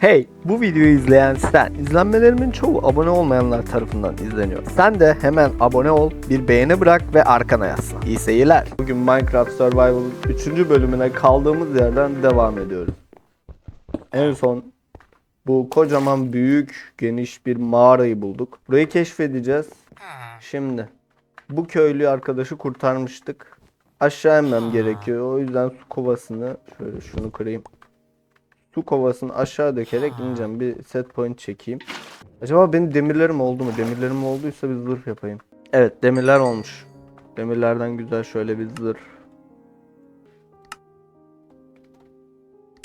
Hey, bu videoyu izleyen sen, izlenmelerimin çoğu abone olmayanlar tarafından izleniyor. Sen de hemen abone ol, bir beğeni bırak ve arkana yaslan. İyi seyirler. Bugün Minecraft Survival 3. bölümüne kaldığımız yerden devam ediyoruz. En son bu kocaman büyük geniş bir mağarayı bulduk. Burayı keşfedeceğiz. Şimdi bu köylü arkadaşı kurtarmıştık. Aşağı inmem gerekiyor. O yüzden su kovasını şöyle şunu kırayım. Su kovasını aşağı dökerek ineceğim. Bir set point çekeyim. Acaba benim demirlerim oldu mu? Demirlerim olduysa bir zırh yapayım. Evet demirler olmuş. Demirlerden güzel şöyle bir zırh.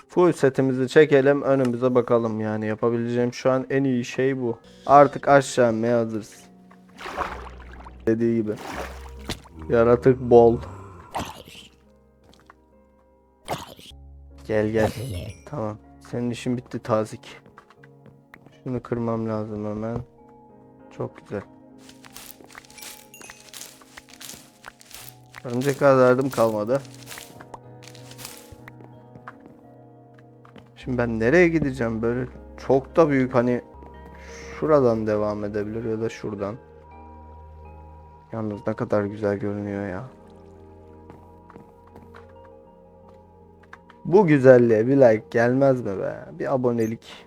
Full setimizi çekelim önümüze bakalım yani yapabileceğim şu an en iyi şey bu. Artık aşağı inmeye hazırız. Dediği gibi. Yaratık bol. Gel gel. Tamam. Senin işin bitti tazik. Şunu kırmam lazım hemen. Çok güzel. Örümcek ağ derdim kalmadı. Şimdi ben nereye gideceğim böyle çok da büyük hani şuradan devam edebilir ya da şuradan. Yalnız ne kadar güzel görünüyor ya. Bu güzelliğe bir like gelmez mi be? Bir abonelik.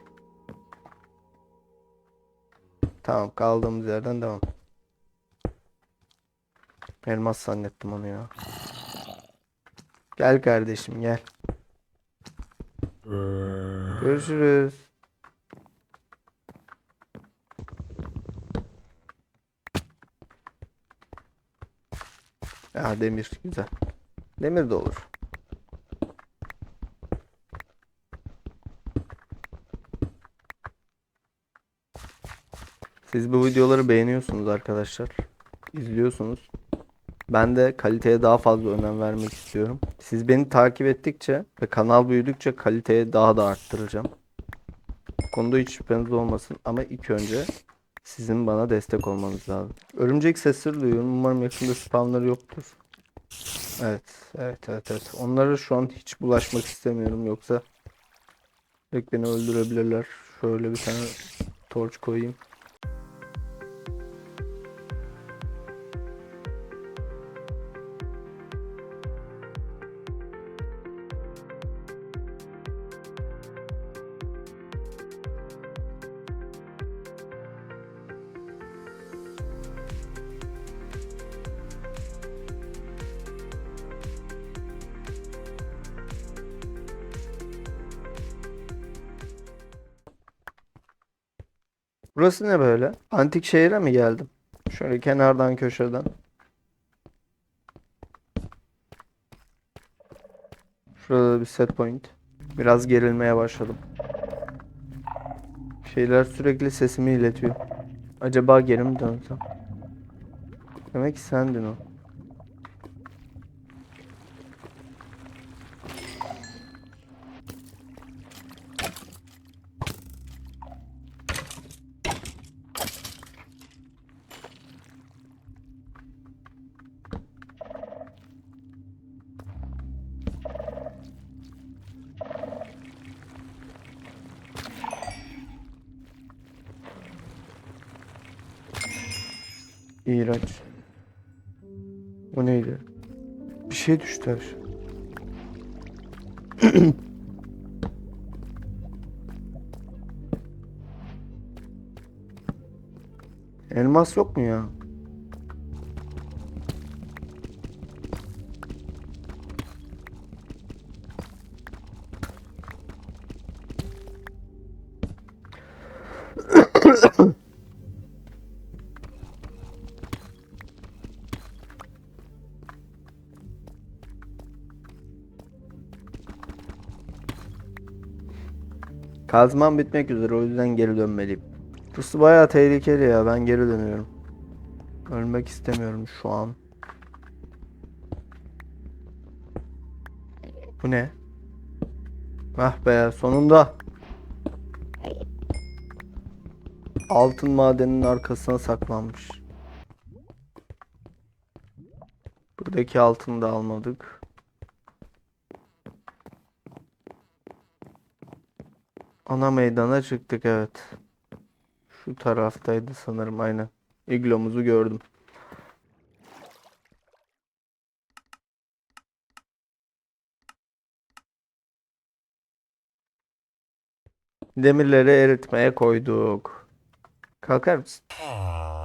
Tamam kaldığımız yerden devam. Elmas zannettim onu ya. Gel kardeşim gel. Görüşürüz. Ya demir güzel. Demir de olur. Siz bu videoları beğeniyorsunuz arkadaşlar. İzliyorsunuz. Ben de kaliteye daha fazla önem vermek istiyorum. Siz beni takip ettikçe ve kanal büyüdükçe kaliteye daha da arttıracağım. Bu konuda hiç şüpheniz olmasın ama ilk önce sizin bana destek olmanız lazım. Örümcek sesleri duyuyorum. Umarım yakında spamları yoktur. Evet, evet, evet, evet. Onlara şu an hiç bulaşmak istemiyorum yoksa direkt beni öldürebilirler. Şöyle bir tane torç koyayım. Burası ne böyle? Antik şehire mi geldim? Şöyle kenardan köşeden. Şurada bir set point. Biraz gerilmeye başladım. Şeyler sürekli sesimi iletiyor. Acaba geri mi dönsem? Demek ki sendin o. İğrenç. Bu neydi? Bir şey düştü aşağı. Elmas yok mu ya? Kazmam bitmek üzere o yüzden geri dönmeliyim. Burası bayağı tehlikeli ya ben geri dönüyorum. Ölmek istemiyorum şu an. Bu ne? Ah be sonunda. Altın madeninin arkasına saklanmış. Buradaki altını da almadık. Ana meydana çıktık evet. Şu taraftaydı sanırım aynen. İglomuzu gördüm. Demirleri eritmeye koyduk. Kalkar mısın?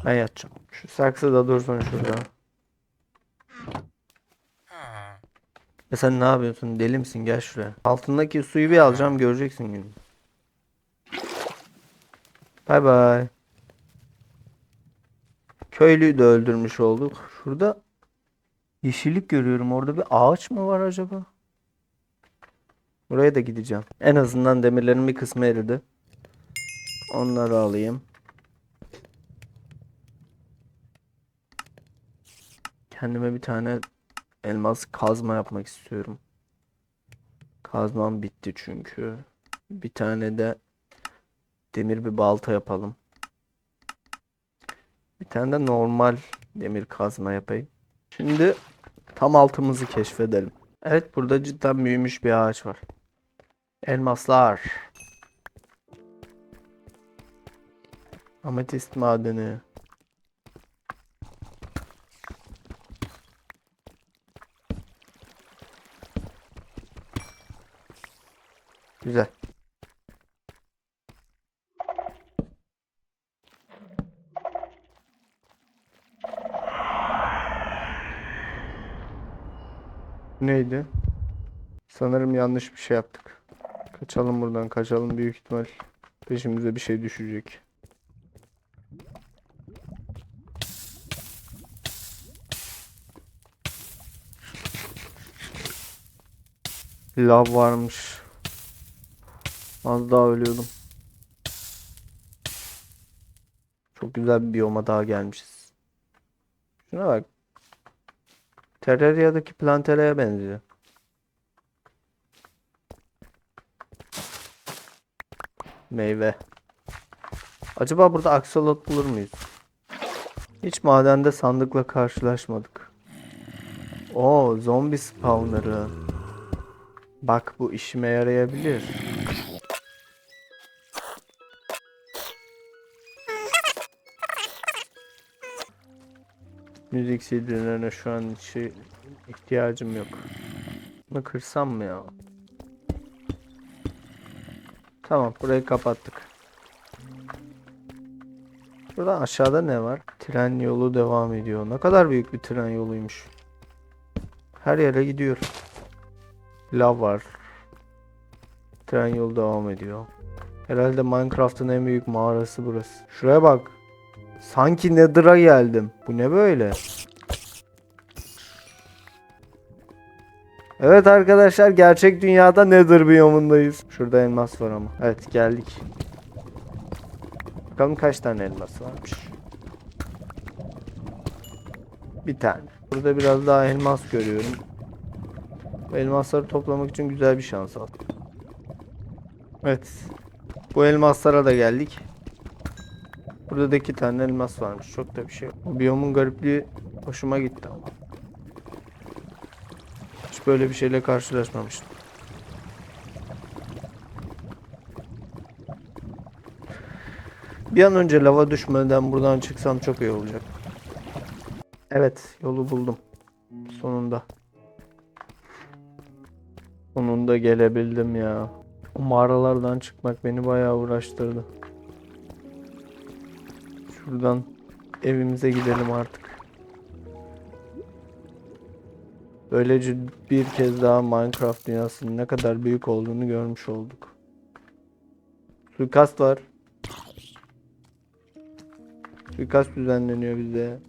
Ben yatacağım. Şu saksı da dursun şurada. Ya sen ne yapıyorsun? Deli misin? Gel şuraya. Altındaki suyu bir alacağım göreceksin günü. Bay bay. Köylüyü de öldürmüş olduk. Şurada yeşillik görüyorum. Orada bir ağaç mı var acaba? Buraya da gideceğim. En azından demirlerin bir kısmı eridi. Onları alayım. Kendime bir tane elmas kazma yapmak istiyorum. Kazmam bitti çünkü. Bir tane de demir bir balta yapalım. Bir tane de normal demir kazma yapayım. Şimdi tam altımızı keşfedelim. Evet burada cidden büyümüş bir ağaç var. Elmaslar. Ametist madeni. Güzel. Neydi? Sanırım yanlış bir şey yaptık. Kaçalım buradan kaçalım büyük ihtimal peşimize bir şey düşecek. Lav varmış. Az daha ölüyordum. Çok güzel bir biyoma daha gelmişiz. Şuna bak. Terraria'daki Plantera'ya benziyor. Meyve. Acaba burada aksolot bulur muyuz? Hiç madende sandıkla karşılaşmadık. Oo, zombi spawnları. Bak bu işime yarayabilir. Müzik CD'lerine şu an hiç ihtiyacım yok. Bunu kırsam mı ya? Tamam burayı kapattık. Burada aşağıda ne var? Tren yolu devam ediyor. Ne kadar büyük bir tren yoluymuş. Her yere gidiyor. Lav var. Tren yolu devam ediyor. Herhalde Minecraft'ın en büyük mağarası burası. Şuraya bak. Sanki Nether'a geldim. Bu ne böyle? Evet arkadaşlar gerçek dünyada Nether biyomundayız. Şurada elmas var ama. Evet geldik. Bakalım kaç tane elmas varmış. Bir tane. Burada biraz daha elmas görüyorum. Bu elmasları toplamak için güzel bir şans al. Evet. Bu elmaslara da geldik. Burada da iki tane elmas varmış. Çok da bir şey. Bu biyomun garipliği hoşuma gitti ama. Hiç böyle bir şeyle karşılaşmamıştım. Bir an önce lava düşmeden buradan çıksam çok iyi olacak. Evet, yolu buldum. Sonunda. Sonunda gelebildim ya. O mağaralardan çıkmak beni bayağı uğraştırdı. Şuradan evimize gidelim artık. Böylece bir kez daha Minecraft dünyasının ne kadar büyük olduğunu görmüş olduk. Suikast var. Suikast düzenleniyor bize.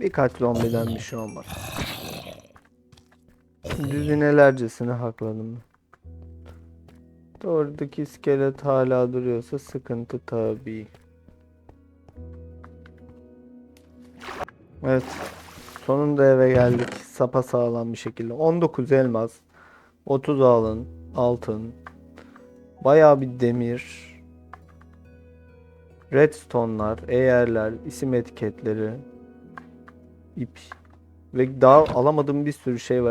Birkaç zombiden bir şey olmaz. Düzinelercesine hakladım. Oradaki iskelet hala duruyorsa sıkıntı tabii. Evet. Sonunda eve geldik. Sapa sağlam bir şekilde. 19 elmas, 30 altın, altın, Bayağı bir demir. Redstone'lar, eğerler, isim etiketleri, ip ve daha alamadığım bir sürü şey var.